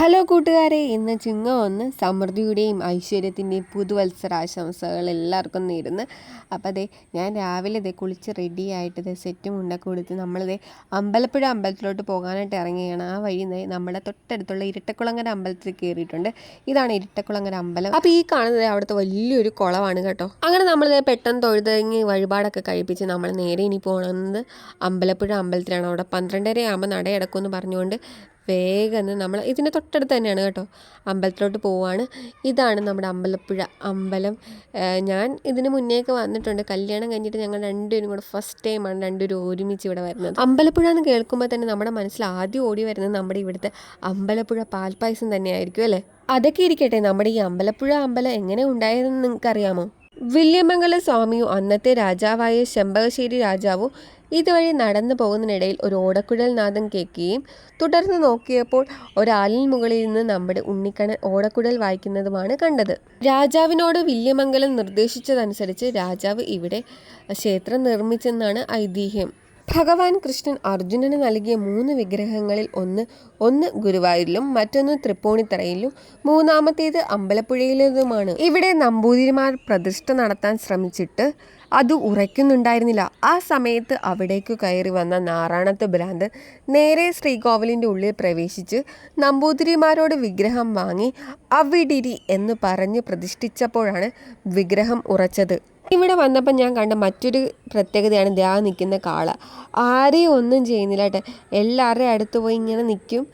Hello കൂട്ടുകാരെ ഇന്ന് ചിങ്ങം ഒന്ന് സമൃദ്ധിയുടെയും ഐശ്വര്യത്തിന്റെയും പുതുവത്സരാശംസകൾ എല്ലാവർക്കും നേരുന്നു അപ്പോൾ അതെ ഞാൻ രാവിലെ ഇതേ കുളിച്ച് റെഡി ആയിട്ട് ഇതേ സെറ്റും മുണ്ടൊക്കെ കൊടുത്ത് നമ്മളിതേ അമ്പലപ്പുഴ അമ്പലത്തിലോട്ട് പോകാനായിട്ട് ഇറങ്ങുകയാണ്. ആ വഴി നമ്മുടെ തൊട്ടടുത്തുള്ള ഇരട്ടക്കുളങ്ങര അമ്പലത്തിൽ കയറിയിട്ടുണ്ട്. ഇതാണ് ഇരട്ടക്കുളങ്ങര അമ്പലം. അപ്പോൾ ഈ കാണുന്നത് അവിടുത്തെ വലിയൊരു കുളമാണ് കേട്ടോ. അങ്ങനെ നമ്മളിതേ പെട്ടെന്ന് തൊഴുതങ്ങി വഴിപാടൊക്കെ കഴിപ്പിച്ച് നമ്മൾ നേരെ ഇനി പോകുന്നത് അമ്പലപ്പുഴ അമ്പലത്തിലാണ്. അവിടെ പന്ത്രണ്ടര ആകുമ്പോൾ നടയടക്കുമെന്ന് പറഞ്ഞുകൊണ്ട് വേഗം നമ്മൾ ഇതിന്റെ തൊട്ടടുത്ത് തന്നെയാണ് കേട്ടോ. അമ്പലത്തിലോട്ട് പോവാണ്. ഇതാണ് നമ്മുടെ അമ്പലപ്പുഴ അമ്പലം. ഞാൻ ഇതിന് മുന്നേക്ക് വന്നിട്ടുണ്ട്. കല്യാണം കഴിഞ്ഞിട്ട് ഞങ്ങൾ രണ്ടുപേരും കൂടെ ഫസ്റ്റ് ടൈമാണ് രണ്ടുപേരും ഒരുമിച്ച് ഇവിടെ വരുന്നത്. അമ്പലപ്പുഴ എന്ന് കേൾക്കുമ്പോൾ തന്നെ നമ്മുടെ മനസ്സിൽ ആദ്യം ഓടി വരുന്നത് നമ്മുടെ ഇവിടുത്തെ അമ്പലപ്പുഴ പാൽപ്പായസം തന്നെയായിരിക്കും അല്ലേ? അതൊക്കെ ഇരിക്കട്ടെ. നമ്മുടെ ഈ അമ്പലപ്പുഴ അമ്പലം എങ്ങനെ ഉണ്ടായതെന്ന് നിങ്ങൾക്കറിയാമോ? വില്യമംഗല സ്വാമിയും അന്നത്തെ രാജാവായ ശമ്പകശ്ശേരി രാജാവും ഇതുവഴി നടന്നു പോകുന്നതിനിടയിൽ ഒരു ഓടക്കുഴൽ നാദം കേൾക്കുകയും തുടർന്ന് നോക്കിയപ്പോൾ ഒരാലിൻ മുകളിൽ നിന്ന് നമ്മുടെ ഉണ്ണിക്കണ്ണൻ ഓടക്കുഴൽ വായിക്കുന്നതുമാണ് കണ്ടത്. രാജാവിനോട് വില്യമംഗലം നിർദ്ദേശിച്ചതനുസരിച്ച് രാജാവ് ഇവിടെ ക്ഷേത്രം നിർമ്മിച്ചെന്നാണ് ഐതിഹ്യം. ഭഗവാൻ കൃഷ്ണൻ അർജുനന് നൽകിയ മൂന്ന് വിഗ്രഹങ്ങളിൽ ഒന്ന് ഒന്ന് ഗുരുവായൂരിലും മറ്റൊന്ന് തൃപ്പൂണിത്തറയിലും മൂന്നാമത്തേത് അമ്പലപ്പുഴയിലേതുമാണ് ഇവിടെ നമ്പൂതിരിമാർ പ്രതിഷ്ഠ നടത്താൻ ശ്രമിച്ചിട്ട് അത് ഉറയ്ക്കുന്നുണ്ടായിരുന്നില്ല. ആ സമയത്ത് അവിടേക്ക് കയറി വന്ന നാറാണത്ത് ഭ്രാന്തൻ നേരെ ശ്രീകോവിലിന്റെ ഉള്ളിൽ പ്രവേശിച്ച് നമ്പൂതിരിമാരോട് വിഗ്രഹം വാങ്ങി അവിടിരി എന്ന് പറഞ്ഞ് പ്രതിഷ്ഠിച്ചപ്പോഴാണ് വിഗ്രഹം ഉറച്ചത്. ഇവിടെ വന്നപ്പോൾ ഞാൻ കണ്ട മറ്റൊരു പ്രത്യേകതയാണ് ദാ നിൽക്കുന്ന കാള. ആരെയും ഒന്നും ചെയ്യുന്നില്ല കേട്ടോ. എല്ലാവരുടെയും അടുത്ത് പോയി ഇങ്ങനെ നിൽക്കും.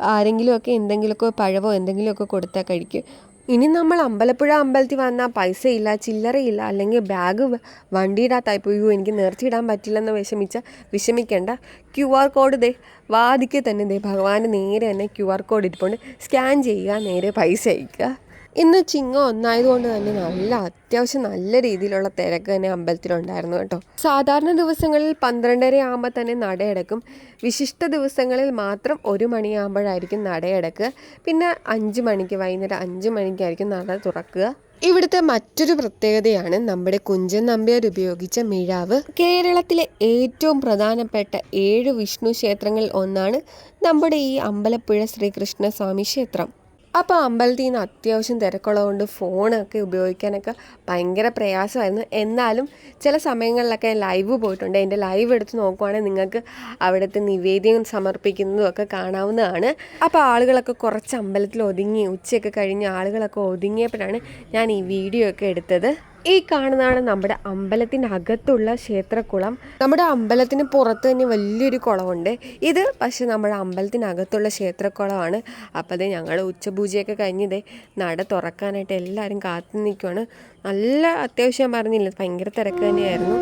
ആരെങ്കിലുമൊക്കെ എന്തെങ്കിലുമൊക്കെ പഴവോ എന്തെങ്കിലുമൊക്കെ കൊടുത്താൽ കഴിക്കും. ഇനി നമ്മൾ അമ്പലപ്പുഴ അമ്പലത്തിൽ വന്നാൽ പൈസ ഇല്ല ചില്ലറയില്ല അല്ലെങ്കിൽ ബാഗ് വണ്ടിയിടാത്തായി പോയി "അയ്യോ, എനിക്ക് നിർത്തിയിടാൻ പറ്റില്ലെന്ന് വിഷമിച്ച വിഷമിക്കേണ്ട. ക്യു ആർ കോഡ് ദേ വാദിക്കെ തന്നെ ദേ ഭഗവാൻ നേരെ തന്നെ ക്യു ആർ കോഡ് ഇരിപ്പുണ്ട് സ്കാൻ ചെയ്യുക നേരെ പൈസ അയക്കുക ഇന്ന് ചിങ്ങം ഒന്നായതുകൊണ്ട് തന്നെ നല്ല അത്യാവശ്യം നല്ല രീതിയിലുള്ള തിരക്ക് തന്നെ അമ്പലത്തിലുണ്ടായിരുന്നു കേട്ടോ. സാധാരണ ദിവസങ്ങളിൽ പന്ത്രണ്ടര ആകുമ്പോൾ തന്നെ നടയടക്കും. വിശിഷ്ട ദിവസങ്ങളിൽ മാത്രം ഒരു മണിയാകുമ്പോഴായിരിക്കും നടയടക്ക്. പിന്നെ അഞ്ച് മണിക്ക് വൈകുന്നേരം അഞ്ച് മണിക്കായിരിക്കും നട തുറക്കുക. ഇവിടുത്തെ മറ്റൊരു പ്രത്യേകതയാണ് നമ്മുടെ കുഞ്ചൻ നമ്പ്യാർ ഉപയോഗിച്ച മിഴാവ്. കേരളത്തിലെ ഏറ്റവും പ്രധാനപ്പെട്ട ഏഴ് വിഷ്ണു ക്ഷേത്രങ്ങളിൽ ഒന്നാണ് നമ്മുടെ ഈ അമ്പലപ്പുഴ ശ്രീകൃഷ്ണസ്വാമി ക്ഷേത്രം. അപ്പോൾ അമ്പലത്തിൽ നിന്ന് അത്യാവശ്യം തിരക്കുള്ളതുകൊണ്ട് ഫോണൊക്കെ ഉപയോഗിക്കാനൊക്കെ ഭയങ്കര പ്രയാസമായിരുന്നു. എന്നാലും ചില സമയങ്ങളിലൊക്കെ ലൈവ് പോയിട്ടുണ്ട്. എന്റെ ലൈവ് എടുത്ത് നോക്കുവാണെങ്കിൽ നിങ്ങൾക്ക് അവിടുത്തെ നിവേദ്യം സമർപ്പിക്കുന്നതും ഒക്കെ കാണാവുന്നതാണ്. അപ്പോൾ ആളുകളൊക്കെ കുറച്ച് അമ്പലത്തിൽ ഒതുങ്ങി ഉച്ചയൊക്കെ കഴിഞ്ഞ് ആളുകളൊക്കെ ഒതുങ്ങിയപ്പോഴാണ് ഞാൻ ഈ വീഡിയോ ഒക്കെ എടുത്തത്. ഈ കാണുന്നതാണ് നമ്മുടെ അമ്പലത്തിനകത്തുള്ള ക്ഷേത്രക്കുളം. നമ്മുടെ അമ്പലത്തിന് പുറത്ത് തന്നെ വലിയൊരു കുളമുണ്ട്. ഇത് പക്ഷെ നമ്മുടെ അമ്പലത്തിനകത്തുള്ള ക്ഷേത്രക്കുളമാണ്. അപ്പോൾ അതേ ഞങ്ങൾ ഉച്ചപൂജയൊക്കെ കഴിഞ്ഞതേ നട തുറക്കാനായിട്ട് എല്ലാവരും കാത്തു നിൽക്കുവാണ്. നല്ല അത്യാവശ്യം പറഞ്ഞില്ല ഭയങ്കര തിരക്ക് തന്നെയായിരുന്നു.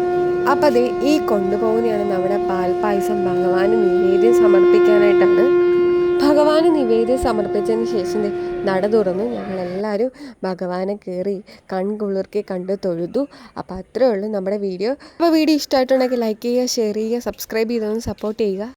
അപ്പോൾ അതേ ഈ കൊണ്ടുപോകുന്നതാണ് നമ്മുടെ പാൽപ്പായസം ഭഗവാന് നിവേദ്യം സമർപ്പിക്കാനായിട്ടാണ്. ഭഗവാന് നിവേദ്യം സമർപ്പിച്ചതിന് ശേഷം നട തുറന്നു. ഞങ്ങളെല്ലാവരും ഭഗവാനെ കയറി കൺകുളിർക്കി കണ്ട് തൊഴുതു. അപ്പോൾ അത്രേ ഉള്ളൂ നമ്മുടെ വീഡിയോ. അപ്പോൾ വീഡിയോ ഇഷ്ടമായിട്ടുണ്ടെങ്കിൽ ലൈക്ക് ചെയ്യുക ഷെയർ ചെയ്യുക സബ്സ്ക്രൈബ് ചെയ്തൊന്ന് സപ്പോർട്ട് ചെയ്യുക.